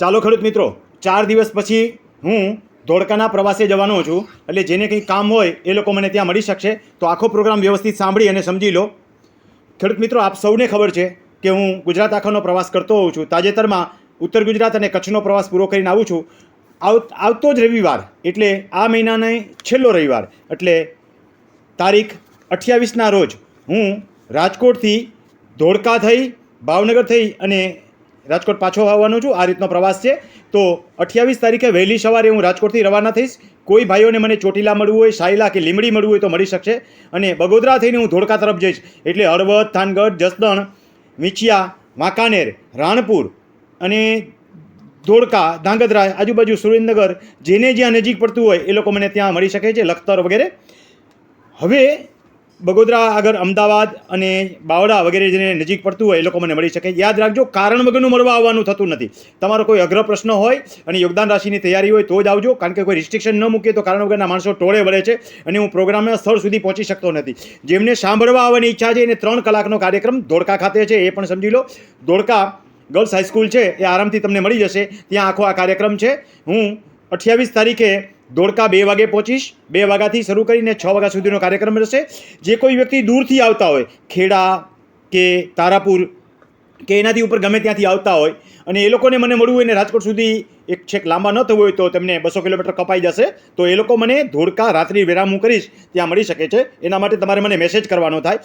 ચાલો ખેડૂત મિત્રો, ચાર દિવસ પછી હું ધોળકાના પ્રવાસે જવાનો છું, એટલે જેને કંઈ કામ હોય એ લોકો મને ત્યાં મળી શકશે. તો આખો પ્રોગ્રામ વ્યવસ્થિત સાંભળી અને સમજી લો. ખેડૂત મિત્રો, આપ સૌને ખબર છે કે હું ગુજરાત આખાનો પ્રવાસ કરતો હોઉં છું. તાજેતરમાં ઉત્તર ગુજરાત અને કચ્છનો પ્રવાસ પૂરો કરીને આવું છું. આવતો જ રવિવાર, એટલે આ મહિનાને છેલ્લો રવિવાર, એટલે તારીખ અઠ્યાવીસના રોજ હું રાજકોટથી ધોળકા થઈ, ભાવનગર થઈ અને રાજકોટ પાછો આવવાનો છું, આ રીતનો પ્રવાસ છે. તો અઠ્યાવીસ તારીખે વહેલી સવારે હું રાજકોટથી રવાના થઈશ. કોઈ ભાઈઓને મને ચોટીલા મળવું હોય સાયલા કે લીમડી મળવું હોય તો મળી શકશે. અને બગોદરા થઈને હું ધોળકા તરફ જઈશ. એટલે હળવદ, થાનગઢ, જસદણ મીચિયા વાંકાનેર રાણપુર અને ધોળકા, ધાંગધ્રા, આજુબાજુ સુરેન્દ્રનગર, જેને જ્યાં નજીક પડતું હોય એ લોકો મને ત્યાં મળી શકે છે, લખતર વગેરે. હવે બગોદરા આગળ અમદાવાદ અને બાવડા વગેરે જેને નજીક પડતું હોય એ લોકો મને મળી શકે. યાદ રાખજો, કારણ વગરનું મળવા આવવાનું થતું નથી. તમારો કોઈ અગ્ર પ્રશ્ન હોય અને યોગદાન રાશિની તૈયારી હોય તો જ આવજો, કારણ કે કોઈ રિસ્ટ્રિક્શન ન મૂકીએ તો કારણ વગરના માણસો ટોળે વળે છે અને હું પ્રોગ્રામના સ્થળ સુધી પહોંચી શકતો નથી. જેમને સાંભળવા આવવાની ઈચ્છા છે એને ત્રણ કલાકનો કાર્યક્રમ ધોળકા ખાતે છે, એ પણ સમજી લો. ધોળકા ગર્લ્સ હાઈસ્કૂલ છે, એ આરામથી તમને મળી જશે. ત્યાં આખો આ કાર્યક્રમ છે. હું અઠ્યાવીસ તારીખે ધોળકા બે વાગે પહોંચીશ. બે વાગ્યાથી શરૂ કરીને છ વાગ્યા સુધીનો કાર્યક્રમ રહેશે. જે કોઈ વ્યક્તિ દૂરથી આવતા હોય, ખેડા કે તારાપુર કે એનાથી ઉપર ગમે ત્યાંથી આવતા હોય અને એ લોકોને મને મળવું હોય ને રાજકોટ સુધી એક છેક લાંબા ન થવું હોય તો તેમને બસો કિલોમીટર કપાઈ જશે. તો એ લોકો મને ધોળકા રાત્રિ વિરામ હું કરીશ, ત્યાં મળી શકે છે. એના માટે તમારે મને મેસેજ કરવાનો થાય.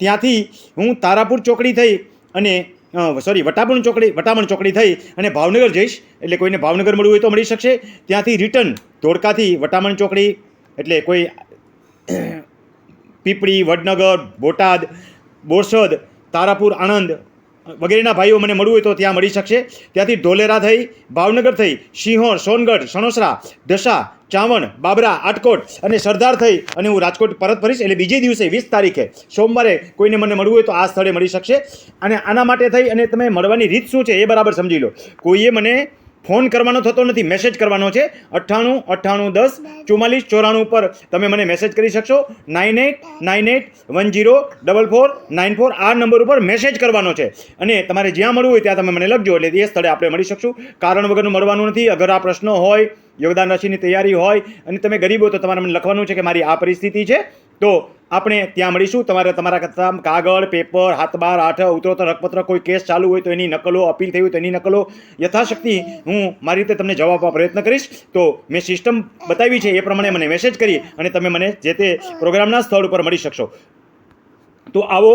ત્યાંથી હું તારાપુર ચોકડી થઈ અને સોરી વટામણ ચોકડી વટામણ ચોકડી થઈ અને ભાવનગર જઈશ. એટલે કોઈને ભાવનગર મળવું હોય તો મળી શકશે. ત્યાંથી રિટર્ન ધોળકાથી વટામણ ચોકડી, એટલે કોઈ પીપળી, વડનગર, બોટાદ, બોરસદ, તારાપુર, આણંદ વગેરેના ભાઈઓ મને મળવું હોય તો ત્યાં મળી શકશે. ત્યાંથી ઢોલેરા થઈ, ભાવનગર થઈ સિંહોર સોનગઢ, સણોસરા, દશા ચાવણ બાબરા, આટકોટ અને સરદાર થઈ અને હું રાજકોટ પરત ફરીશ. એટલે બીજે દિવસે, વીસ તારીખે, સોમવારે કોઈને મને મળવું હોય તો આ સ્થળે મળી શકશે. અને આના માટે થઈ અને તમે મળવાની રીત શું છે એ બરાબર સમજી લો. કોઈએ મને ફોન કરવાનો થતો નથી મેસેજ કરવાનો છે. અઠ્ઠાણું અઠ્ઠાણું, દસ, ચુમ્માલીસ, ચોરાણું ઉપર તમે મને મેસેજ કરી શકશો. Nine eight nine eight one zero double four nine four આ નંબર ઉપર મેસેજ કરવાનો છે. અને તમારે જ્યાં મળવું હોય ત્યાં તમે મને લખજો, એટલે એ સ્થળે આપણે મળી શકશું. કારણ વગરનું મળવાનું નથી. અગર આ પ્રશ્નો હોય યોગદાન રાશિની તૈયારી હોય અને તમે ગરીબ તો તમારે મને લખવાનું છે કે મારી આ પરિસ્થિતિ છે. તો આપણે ત્યાં મળીશું. તમારે તમારા કાગળ, પેપર, હાથબાર આઠ ઉતરોતર રકપત્ર કોઈ કેસ ચાલુ હોય તો એની નકલો, અપીલ થઈ હોય તો એની નકલો. યથાશક્તિ હું મારી રીતે તમને જવાબ આપવા પ્રયત્ન કરીશ. તો મેં સિસ્ટમ બતાવી છે, એ પ્રમાણે મને મેસેજ કરી અને તમે મને જે તે પ્રોગ્રામના સ્થળ ઉપર મળી શકશો. તો આવો